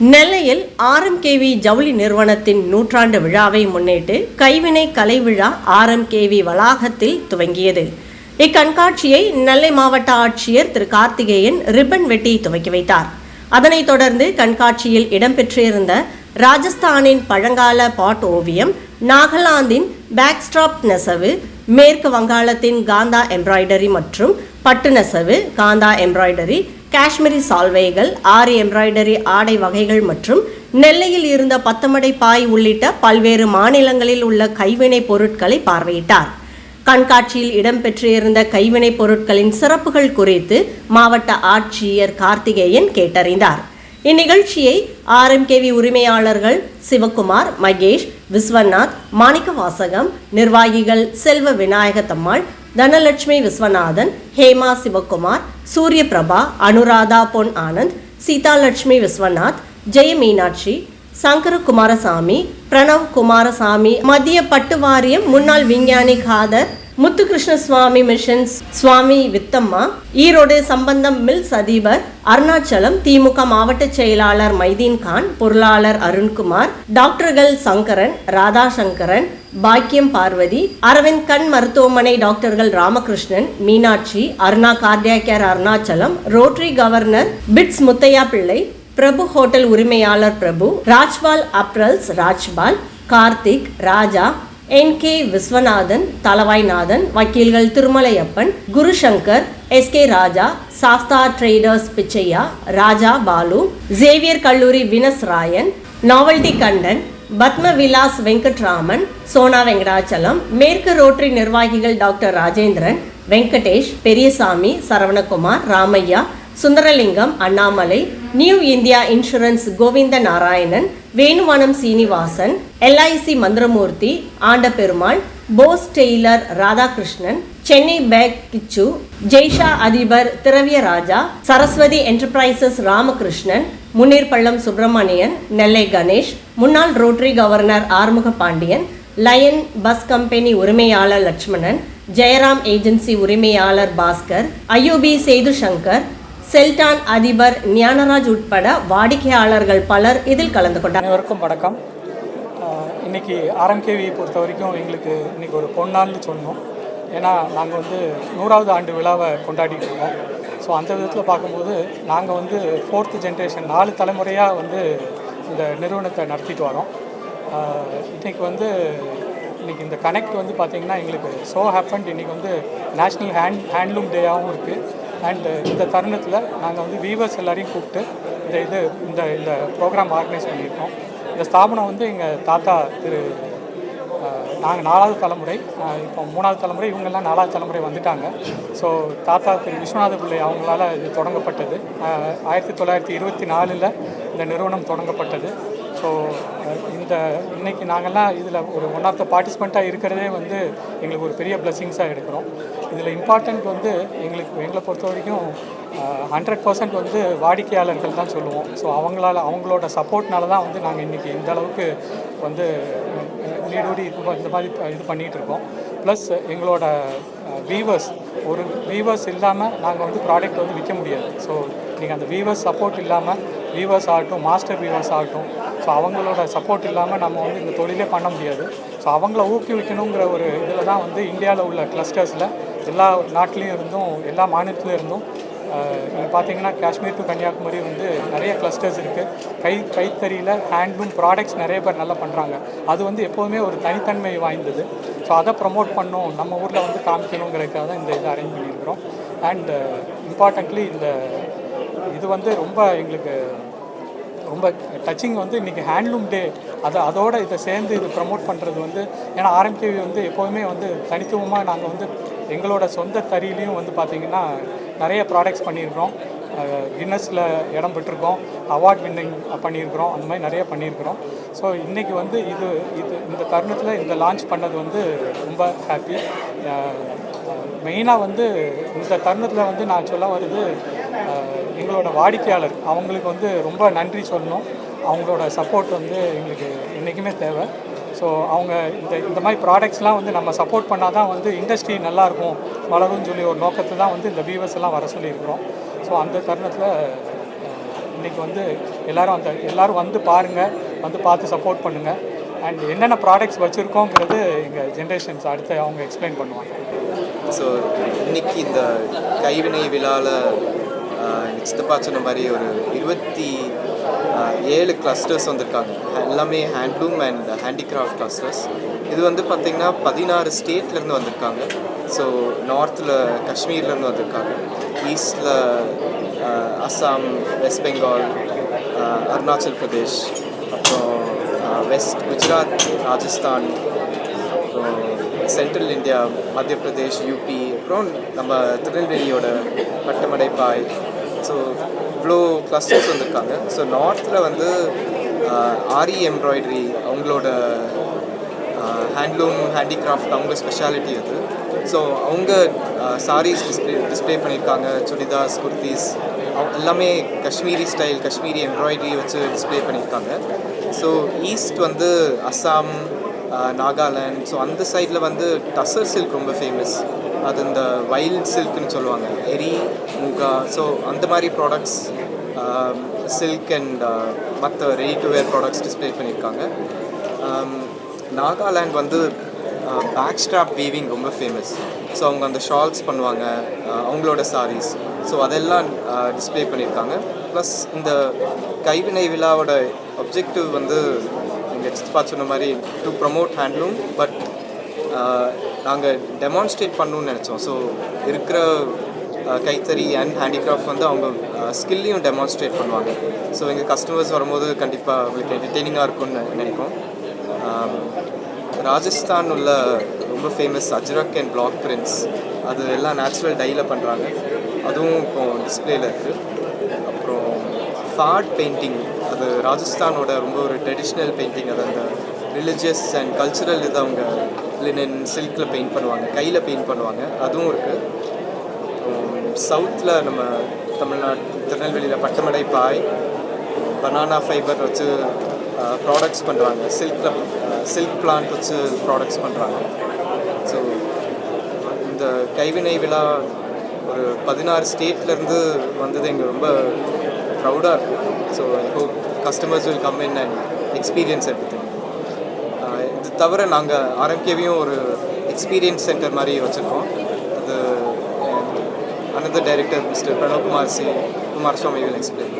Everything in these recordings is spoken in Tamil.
நெல்லையில் ஆர்எம்கேவி ஜவுளி நிறுவனத்தின் நூற்றாண்டு விழாவை முன்னிட்டு கைவினை கலை விழா ஆர்எம்கேவி வளாகத்தில் துவங்கியது. இக்கண்காட்சியை நெல்லை மாவட்ட ஆட்சியர் திரு கார்த்திகேயன் ரிப்பன் வெட்டி துவக்கி வைத்தார். அதனைத் தொடர்ந்து கண்காட்சியில் இடம்பெற்றிருந்த ராஜஸ்தானின் பழங்கால பாட் ஓவியம் நாகாலாந்தின் பேக்ஸ்ட்ராப் நெசவு மேற்கு வங்காளத்தின் காந்தா எம்ப்ராய்டரி மற்றும் பட்டு நெசவு காந்தா எம்ப்ராய்டரி காஷ்மீரி சால்வைகள் ஆரி எம்ப்ராய்டரி ஆடை வகைகள் மற்றும் நெல்லையில் இருந்த பத்தமடை பாய் உள்ளிட்ட பல்வேறு மாநிலங்களில் உள்ள கைவினைப் பொருட்களை பார்வையிட்டார். கண்காட்சியில் இடம்பெற்றிருந்த கைவினைப் பொருட்களின் சிறப்புகள் குறித்து மாவட்ட ஆட்சியர் கார்த்திகேயன் கேட்டறிந்தார். இந்நிகழ்ச்சியை ஆர்எம்கேவி உரிமையாளர்கள் சிவகுமார் மகேஷ் விஸ்வநாத் மாணிக்க வாசகம் நிர்வாகிகள் செல்வ விநாயகத்தம்மாள் தனலட்சுமி விஸ்வநாதன் ஹேமா சிவகுமார் சூரியபிரபா அனுராதா பொன் ஆனந்த் சீதாலட்சுமி விஸ்வநாத் ஜெய மீனாட்சி சங்கர குமாரசாமி பிரணவ் குமாரசாமி மத்திய பட்டு வாரியம் முன்னாள் விஞ்ஞானி காதர் முத்துகிருஷ்ண சுவாமி மிஷன்ஸ் சுவாமி வித்தம்மா. ஈரோடு சம்பந்தம் மில்ஸ் அதிபர் அருணாச்சலம் திமுக மாவட்ட செயலாளர் மைதீன் கான் பொருளாளர் அருண்குமார் டாக்டர்கள் சங்கரன் ராதாசங்கரன் பாக்கியம் பார்வதி அரவிந்த் கண் மருத்துவமனை டாக்டர்கள் Ramakrishnan Meenakshi Aruna cardiac care Arunachalam Rotary governor bits Muthiah Pillai Prabhu hotel உரிமையாளர் Prabhu Rajpal apparels Rajpal Karthik Raja N K Viswanathan Thalavainathan வக்கீல்கள் Thirumalaiappan Gurusankar S K Raja Sastha traders Pichaiah Raja Balu Xavier கல்லூரி வினஸ் ராயன் நாவல்டி கண்டன் பத்ம விலாஸ் வெங்கட்ராமன் சோனா வெங்கடாச்சலம் மேற்கு ரோட்டரி நிர்வாகிகள் doctor Rajendran Venkatesh Periyasamy Saravanakumar Ramaiah Sundaralingam Annamalai new India insurance Govinda Narayanan Venuvanam Srinivasan LIC Manthiramoorthy Anda Perumal Bose tailor Radhakrishnan Chennai back கிச்சு ஜெய்ஷா அதிபர் திரவிய ராஜா சரஸ்வதி என்டர்பிரைசஸ் ராமகிருஷ்ணன் முன்னீர்பள்ளம் சுப்பிரமணியன் நெல்லை கணேஷ் முன்னாள் Rotary governor Arumuga Pandian lion bus company உரிமையாளர் லட்சுமணன் ஜெயராம் ஏஜென்சி உரிமையாளர் பாஸ்கர் ஐயோபி சேது சங்கர் செல்டான் அதிபர் ஞானராஜ் உட்பட வாடிக்கையாளர்கள் பலர் இதில் கலந்து கொண்டார். அனைவருக்கும் வணக்கம். இன்னைக்கு ஆர்எம்கேவி பொறுத்த வரைக்கும் எங்களுக்கு இன்னைக்கு ஒரு பொன்னாள்னு சொன்னோம். ஏன்னா நாங்கள் வந்து நூறாவது ஆண்டு விழாவை கொண்டாடிட்டு இருக்கோம். ஸோ அந்த விதத்தில் பார்க்கும்போது நாங்கள் வந்து ஃபோர்த்து ஜென்ரேஷன் நாலு தலைமுறையாக வந்து இந்த நிறுவனத்தை நடத்திட்டு வரோம். இன்றைக்கி வந்து இன்னைக்கு இந்த கனெக்ட் வந்து பார்த்திங்கன்னா எங்களுக்கு ஸோ ஹேப்பன்ட் இன்றைக்கி வந்து நேஷ்னல் ஹேண்ட் ஹேண்ட்லூம் டேயாகவும் இருக்குது அண்டு uh, இந்த தருணத்தில் நாங்கள் வந்து வீவர்ஸ் எல்லாரையும் கூப்பிட்டு இந்த இது இந்த இந்த ப்ரோக்ராம் ஆர்கனைஸ் பண்ணியிருக்கோம். இந்த ஸ்தாபனம் வந்து எங்கள் தாத்தா திரு நாங்கள் நாலாவது தலைமுறை இப்போ மூணாவது தலைமுறை இவங்கெல்லாம் நாலாவது தலைமுறை வந்துட்டாங்க. ஸோ தாத்தா திரு விஸ்வநாத பிள்ளை அவங்களால இது தொடங்கப்பட்டது. ஆயிரத்தி தொள்ளாயிரத்தி இருபத்தி நாலில் இந்த நிறுவனம் தொடங்கப்பட்டது. ஸோ இந்த இன்னைக்கு நாங்கள்லாம் இதில் ஒரு ஒன் ஆஃப் த பார்ட்டிசிபெண்ட்டாக இருக்கிறதே வந்து எங்களுக்கு ஒரு பெரிய பிளெஸிங்ஸாக எடுக்கிறோம். இதில் இம்பார்ட்டண்ட் வந்து எங்களுக்கு எங்களை பொறுத்த வரைக்கும் ஹண்ட்ரட் பர்சன்ட் வந்து வாடிக்கையாளர்கள் தான் சொல்லுவோம். ஸோ அவங்களால அவங்களோட சப்போர்ட்னால தான் வந்து நாங்கள் இன்றைக்கி இந்த அளவுக்கு வந்து நீடோடி இந்த மாதிரி இது பண்ணிகிட்டு இருக்கோம். ப்ளஸ் எங்களோட வீவர்ஸ் ஒரு வீவர்ஸ் இல்லாமல் நாங்கள் வந்து ப்ராடக்ட் வந்து விற்க முடியாது. ஸோ நீங்கள் அந்த வீவர்ஸ் சப்போர்ட் இல்லாமல் வீவர்ஸ் ஆகட்டும் மாஸ்டர் வீவர்ஸ் ஆகட்டும் ஸோ அவங்களோட சப்போர்ட் இல்லாமல் நம்ம வந்து இந்த தொழிலே பண்ண முடியாது. ஸோ அவங்கள ஊக்குவிக்கணுங்கிற ஒரு இதில் தான் வந்து இந்தியாவில் உள்ள கிளஸ்டர்ஸில் எல்லா நாட்டிலையும் இருந்தும் எல்லா மாநிலத்திலும் இருந்தும் நீங்கள் பார்த்தீங்கன்னா காஷ்மீர் டு கன்னியாகுமரி வந்து நிறைய கிளஸ்டர்ஸ் இருக்குது கை கைத்தறியில் ஹேண்ட்லூம் ப்ராடக்ட்ஸ் நிறைய பேர் நல்லா பண்ணுறாங்க அது வந்து எப்போதுமே ஒரு தனித்தன்மை வாய்ந்தது. ஸோ அதை ப்ரமோட் பண்ணும் நம்ம ஊரில் வந்து காமிக்கணுங்கிறதுக்காக தான் இந்த இதை அரேஞ்ச் பண்ணியிருக்கிறோம். அண்ட் இம்பார்ட்டண்ட்லி இந்த இது வந்து ரொம்ப எங்களுக்கு ரொம்ப டச்சிங் வந்து இன்றைக்கி ஹேண்ட்லூம் டே அதை அதோட இதை சேர்ந்து இது ப்ரமோட் பண்ணுறது வந்து ஏன்னா ஆர்எம்கேவி வந்து எப்போவுமே வந்து தனித்துவமாக நாங்கள் வந்து எங்களோட சொந்த தறியிலையும் வந்து பார்த்திங்கன்னா நிறைய ப்ராடக்ட்ஸ் பண்ணியிருக்கிறோம். கின்னஸில் இடம் பெற்றிருக்கோம். அவார்ட் வின்னிங் பண்ணியிருக்கிறோம். அந்த மாதிரி நிறைய பண்ணியிருக்கிறோம். ஸோ இன்றைக்கி வந்து இது இது இந்த தருணத்தில் இந்த லான்ச் பண்ணது வந்து ரொம்ப ஹாப்பி மெயினாக வந்து இந்த தருணத்தில் வந்து நான் சொல்ல வருது எங்களோட வாடிக்கையாளர். அவங்களுக்கு வந்து ரொம்ப நன்றி சொல்லணும். அவங்களோட சப்போர்ட் வந்து எங்களுக்கு என்றைக்குமே தேவை. ஸோ அவங்க இந்த இந்த மாதிரி ப்ராடக்ட்ஸ்லாம் வந்து நம்ம சப்போர்ட் பண்ணால் தான் வந்து இண்டஸ்ட்ரி நல்லாயிருக்கும் வளரும்னு சொல்லி ஒரு நோக்கத்தில் தான் வந்து இந்த வியூவர்ஸ் எல்லாம் வர சொல்லியிருக்கிறோம். ஸோ அந்த தருணத்தில் இன்றைக்கி வந்து எல்லோரும் அந்த எல்லோரும் வந்து பாருங்கள் வந்து பார்த்து சப்போர்ட் பண்ணுங்கள் அண்ட் என்னென்ன ப்ராடக்ட்ஸ் வச்சுருக்கோங்கிறது எங்கள் ஜென்ரேஷன்ஸ் அடுத்து அவங்க எக்ஸ்பிளைன் பண்ணுவாங்க. ஸோ இன்னைக்கு இந்த கைவினை விழாவில் எனக்கு சித்தப்பா சொன்ன மாதிரி ஒரு இருபத்தி ஏழு கிளஸ்டர்ஸ் வந்திருக்காங்க. எல்லாமே ஹேண்ட்லூம் அண்ட் ஹேண்டிகிராஃப்ட் கிளஸ்டர்ஸ் இது வந்து பார்த்திங்கன்னா பதினாறு ஸ்டேட்லேருந்து வந்திருக்காங்க. ஸோ நார்த்தில் காஷ்மீர்லேருந்து வந்திருக்காங்க. ஈஸ்டில் அஸ்ஸாம் வெஸ்ட் பெங்கால் அருணாச்சல் பிரதேஷ் அப்புறம் வெஸ்ட் குஜராத் ராஜஸ்தான் அப்புறம் சென்ட்ரல் இந்தியா மத்திய பிரதேஷ் யூபி அப்புறம் நம்ம திருநெல்வேலியோட பட்டமடைப்பாய் ஸோ இவ்வளோ கிளஸ்டர்ஸ் வந்திருக்காங்க. ஸோ நார்த்தில் வந்து ஆரி எம்ப்ராய்டரி அவங்களோட ஹேண்ட்லூம் ஹேண்டிகிராஃப்ட் அவங்க ஸ்பெஷாலிட்டி அது. ஸோ அவங்க சாரீஸ் டிஸ்பிளே டிஸ்ப்ளே பண்ணியிருக்காங்க. சுடிதாஸ் குர்த்திஸ் எல்லாமே காஷ்மீரி ஸ்டைல் காஷ்மீரி எம்ப்ராய்டரி வச்சு டிஸ்ப்ளே பண்ணியிருக்காங்க. ஸோ ஈஸ்ட் வந்து அஸ்ஸாம் நாகாலாண்ட். ஸோ அந்த சைடில் வந்து டசர் சில்க் ரொம்ப ஃபேமஸ் அது இந்த வைல்ட் சில்க்னு சொல்லுவாங்க. எரி மூகா. ஸோ அந்த மாதிரி ப்ராடக்ட்ஸ் சில்க் அண்ட் மற்ற ready to wear products display பண்ணியிருக்காங்க. நாகாலாண்ட் வந்து பேக் ஸ்ட்ராப் வீவிங் ரொம்ப ஃபேமஸ் ஸோ அவங்க அந்த ஷால்ஸ் பண்ணுவாங்க அவங்களோட சாரீஸ் ஸோ அதெல்லாம் டிஸ்ப்ளே பண்ணியிருக்காங்க. ப்ளஸ் இந்த கைவினை விழாவோட அப்ஜெக்டிவ் வந்து நீங்கள் சித்தப்பா சொன்ன மாதிரி டு ப்ரமோட் ஹேண்ட்லூம் பட் நாங்கள் டெமான்ஸ்ட்ரேட் பண்ணணும்னு நினச்சோம். ஸோ இருக்கிற கைத்தறி அண்ட் ஹேண்டிகிராஃப்ட் வந்து அவங்க ஸ்கில்லையும் டெமான்ஸ்ட்ரேட் பண்ணுவாங்க. ஸோ எங்கள் கஸ்டமர்ஸ் வரும்போது கண்டிப்பாக அவங்களுக்கு என்டர்டெய்னிங்காக இருக்கும்னு நினைக்கும். ராஜஸ்தான் உள்ள ரொம்ப famous Ajrak and block prints அது எல்லாம் நேச்சுரல் டையில் பண்ணுறாங்க அதுவும் இப்போ டிஸ்பிளேல இருக்குது அப்புறம் ஃபாட் பெயிண்டிங் அது ராஜஸ்தானோட ரொம்ப ஒரு ட்ரெடிஷ்னல் பெயிண்டிங் அது அந்த ரிலிஜியஸ் அண்ட் கல்ச்சுரல் இது அவங்க லினன் சில்கில் பெயிண்ட் பண்ணுவாங்க கையில் பெயிண்ட் பண்ணுவாங்க. அதுவும் இருக்குது சவுத்தில் நம்ம தமிழ்நாடு திருநெல்வேலியில் பட்டமடை பாய் பனானா ஃபைபர் வச்சு ப்ராடக்ட்ஸ் பண்ணுறாங்க சில்கில் சில்க் பிளான்ட் வச்சு ப்ராடக்ட்ஸ் பண்ணுறாங்க ஸோ இந்த கைவினை விழா ஒரு பதினாறு ஸ்டேட்லேருந்து வந்தது எங்களுக்கு ரொம்ப ப்ரௌடாக இருக்குது so I hope customers will come in and experience எடுத்து இது தவிர நாங்கள் ஆர்எம்கேவையும் ஒரு எக்ஸ்பீரியன்ஸ் சென்டர் மாதிரி வச்சுருக்கோம். அது Anantha director mister Pranavkumar C Kumaraswamy will explain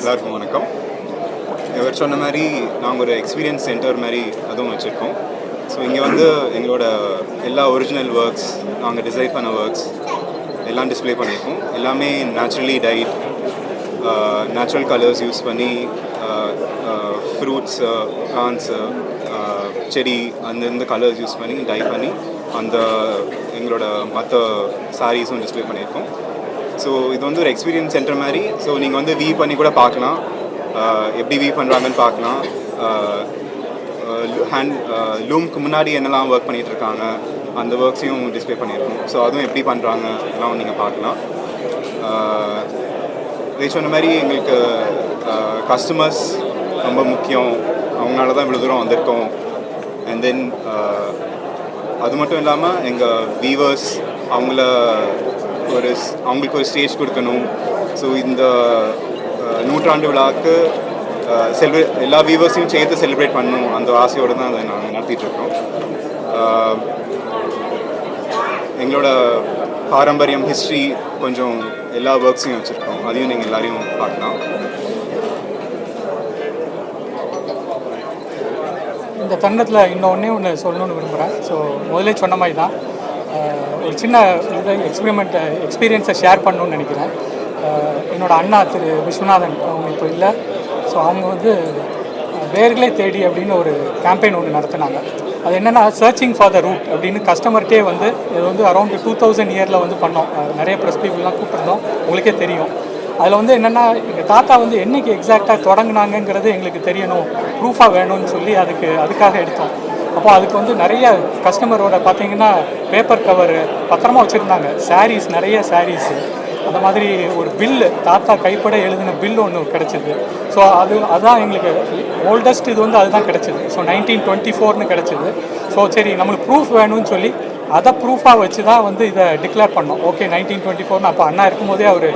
எல்லாருக்கும் வணக்கம். இவர் சொன்ன மாதிரி நாங்கள் ஒரு எக்ஸ்பீரியன்ஸ் சென்டர் மாதிரி அதுவும் வச்சுருக்கோம். ஸோ இங்கே வந்து எங்களோட எல்லா ஒரிஜினல் ஒர்க்ஸ் நாங்கள் டிசைன் பண்ண ஒர்க்ஸ் எல்லாம் டிஸ்ப்ளே பண்ணியிருக்கோம். எல்லாமே naturally dyed natural colours use பண்ணி uh, uh, fruits plants uh, செடி அந்தந்த கலர்ஸ் யூஸ் பண்ணி டை பண்ணி அந்த எங்களோட மற்ற சாரீஸும் டிஸ்ப்ளே பண்ணியிருக்கோம். ஸோ இது வந்து ஒரு எக்ஸ்பீரியன்ஸ் சென்டர் மாதிரி. ஸோ நீங்கள் வந்து வீ பண்ணி கூட பார்க்கலாம். எப்படி வீ பண்ணுறாங்கன்னு பார்க்கலாம். ஹேண்ட் லூம்க்கு முன்னாடி என்னெல்லாம் ஒர்க் பண்ணிகிட்டு இருக்காங்க அந்த ஒர்க்ஸையும் டிஸ்ப்ளே பண்ணியிருக்கோம். ஸோ அதுவும் எப்படி பண்ணுறாங்க எல்லாம் நீங்கள் பார்க்கலாம். நீ சொன்ன மாதிரி எங்களுக்கு கஸ்டமர்ஸ் ரொம்ப முக்கியம். அவங்களால தான் இவ்வளோ தூரம் வந்திருக்கோம். அண்ட் தென் அது மட்டும் இல்லாமல் எங்கள் வீவர்ஸ் அவங்கள ஒரு அவங்களுக்கு ஒரு ஸ்டேஜ் கொடுக்கணும். ஸோ இந்த நூற்றாண்டு விழாவுக்கு செலிப்ரே எல்லா வீவர்ஸையும் சேர்த்து செலிப்ரேட் பண்ணணும். அந்த ஆசையோடு தான் அதை நாங்கள் நடத்திட்டு இருக்கோம். எங்களோட பாரம்பரியம் ஹிஸ்ட்ரி கொஞ்சம் எல்லா ஒர்க்ஸையும் வச்சுருக்கோம். அதையும் நீங்கள் எல்லாரையும் பார்க்கலாம். இந்த தருணத்தில் இன்னொன்னே ஒன்று சொல்லணும்னு விரும்புகிறேன் ஸோ முதலே சொன்ன மாதிரி தான். ஒரு சின்ன இது எக்ஸ்பெரிமெண்ட் எக்ஸ்பீரியன்ஸை ஷேர் பண்ணணும்னு நினைக்கிறேன். என்னோடய அண்ணா திரு விஸ்வநாதன் அவங்க இப்போ இல்லை. ஸோ அவங்க வந்து வேர்களே தேடி அப்படின்னு ஒரு கேம்பெயின் ஒன்று நடத்தினாங்க. அது என்னென்னா சர்ச்சிங் ஃபார் த ரூட் அப்படின்னு கஸ்டமர்கிட்டே வந்து இது வந்து அரௌண்ட் டூ தௌசண்ட் இயரில் வந்து பண்ணோம். நிறைய ப்ரெஸ் பீப்புளெலாம் கூப்பிட்ருந்தோம் உங்களுக்கே தெரியும். அதில் வந்து என்னென்னா எங்கள் தாத்தா வந்து என்னைக்கு எக்ஸாக்டாக தொடங்குனாங்கங்கிறது எங்களுக்கு தெரியணும். ப்ரூஃபாக வேணும்னு சொல்லி அதுக்கு அதுக்காக எடுத்தோம். அப்போ அதுக்கு வந்து நிறைய கஸ்டமரோட பார்த்தீங்கன்னா பேப்பர் கவர் பத்திரமா வச்சுருந்தாங்க. சாரீஸ் நிறைய சாரீஸு அந்த மாதிரி ஒரு பில்லு தாத்தா கைப்பட எழுதின பில் ஒன்று கிடச்சிது. ஸோ அது அதுதான் எங்களுக்கு ஓல்டஸ்ட் இது வந்து அதுதான் கிடச்சிது. ஸோ நைன்டீன் டுவெண்ட்டி ஃபோர்னு கிடச்சிது. ஸோ சரி நம்மளுக்கு ப்ரூஃப் வேணும்னு சொல்லி அதை ப்ரூஃபாக வச்சு தான் வந்து இதை டிக்ளேர் பண்ணோம். ஓகே நைன்டீன் டுவெண்ட்டி ஃபோர்னு அப்போ அண்ணா இருக்கும்போதே அவர்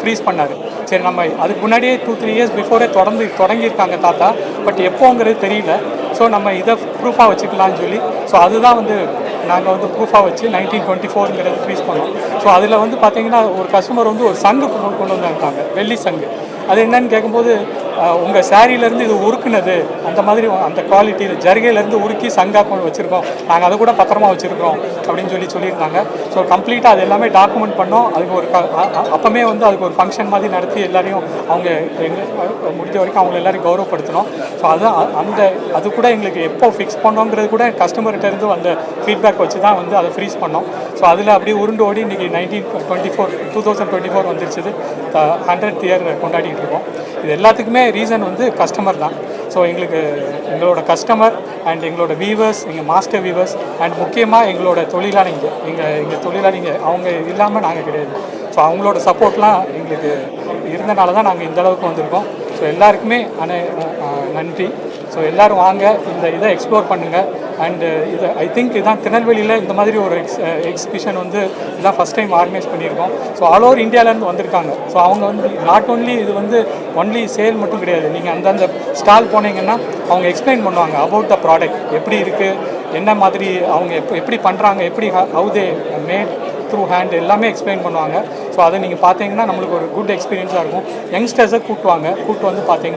ஃப்ரீஸ் பண்ணார். சரி நம்ம அதுக்கு முன்னாடியே டூ த்ரீ இயர்ஸ் பிஃபோரே தொடர்ந்து தொடங்கியிருக்காங்க தாத்தா. பட் எப்போங்கிறது தெரியல. ஸோ நம்ம இதை ப்ரூஃபாக வச்சுக்கலாம்னு சொல்லி ஸோ அதுதான் வந்து நாங்கள் வந்து ப்ரூஃபாக வச்சு நைன்டீன் டுவெண்ட்டி ஃபோருங்கிறது ஃப்ரீஸ் பண்ணோம். ஸோ அதில் வந்து பார்த்தீங்கன்னா ஒரு கஸ்டமர் வந்து ஒரு சங்கு கொண்டு கொண்டு வந்திருக்காங்க வெள்ளி சங்கு. அது என்னன்னு கேட்கும்போது உங்கள் சாரியிலேருந்து இது உருக்குனது அந்த மாதிரி அந்த குவாலிட்டி இது ஜரிகையிலேருந்து உருக்கி சங்கா கொண்டு வச்சுருக்கோம். நாங்கள் அதை கூட பத்திரமா வச்சுருக்கோம் அப்படின்னு சொல்லி சொல்லியிருந்தாங்க. ஸோ கம்ப்ளீட்டாக அது எல்லாமே டாக்குமெண்ட் பண்ணோம். அதுக்கு ஒரு க- வந்து அதுக்கு ஒரு ஃபங்க்ஷன் மாதிரி நடத்தி எல்லாரையும் அவங்க எங்க முடிஞ்ச வரைக்கும் அவங்க எல்லாரையும் கௌரவப்படுத்தணும் ஸோ அது அந்த அது கூட எங்களுக்கு எப்போ ஃபிக்ஸ் பண்ணோங்கிறது கூட கஸ்டமர்கிட்டருந்து அந்த ஃபீட்பேக் வச்சு தான் வந்து அதை ஃப்ரீஸ் பண்ணோம். ஸோ அதில் அப்படியே உருண்டு ஓடி இன்றைக்கி nineteen twenty four two thousand twenty four வந்துருச்சு ஹண்ட்ரட் இயர் கொண்டாடிட்டு இருக்கோம். இது எல்லாத்துக்குமே ரீசன் வந்து கஸ்டமர் தான். ஸோ எங்களுக்கு எங்களோட கஸ்டமர் அண்ட் எங்களோட வீவர்ஸ் எங்கள் மாஸ்டர் வீவர்ஸ் அண்ட் முக்கியமாக எங்களோட தொழிலாளிங்க. எங்கள் எங்கள் தொழிலாளிங்க அவங்க இல்லாமல் நாங்கள் கிடையாது. ஸோ அவங்களோட சப்போர்ட்லாம் எங்களுக்கு இருந்தனால தான் நாங்கள் இந்த அளவுக்கு வந்திருக்கோம். ஸோ எல்லாருக்குமே அனை நன்றி. ஸோ எல்லோரும் வாங்க இந்த இதை எக்ஸ்ப்ளோர் பண்ணுங்கள் அண்டு uh, இது ஐ திங்க் இதான் திருநெல்வேலியில் இந்த மாதிரி ஒரு எக்ஸ் எக்ஸிபிஷன் uh, வந்து இதான் ஃபஸ்ட் டைம் ஆர்கனைஸ் பண்ணியிருக்கோம். ஸோ ஆல் ஓவர் இந்தியாவிலேருந்து வந்திருக்காங்க. ஸோ அவங்க வந்து நாட் ஒன்லி இது வந்து ஒன்லி சேல் மட்டும் கிடையாது. நீங்கள் அந்தந்த ஸ்டால் போனீங்கன்னா அவங்க எக்ஸ்பிளைன் பண்ணுவாங்க அபவுட் த ப்ராடக்ட் எப்படி இருக்குது என்ன மாதிரி அவங்க எப்போ எப்படி பண்ணுறாங்க எப்படி how they made through hand எல்லாமே எக்ஸ்பிளைன் பண்ணுவாங்க. ஸோ அதை நீங்கள் பார்த்தீங்கன்னா நம்மளுக்கு ஒரு குட் எக்ஸ்பீரியன்ஸாக இருக்கும். யங்ஸ்டர்ஸை கூட்டுவாங்க. கூட்டு வந்து பார்த்தீங்கன்னா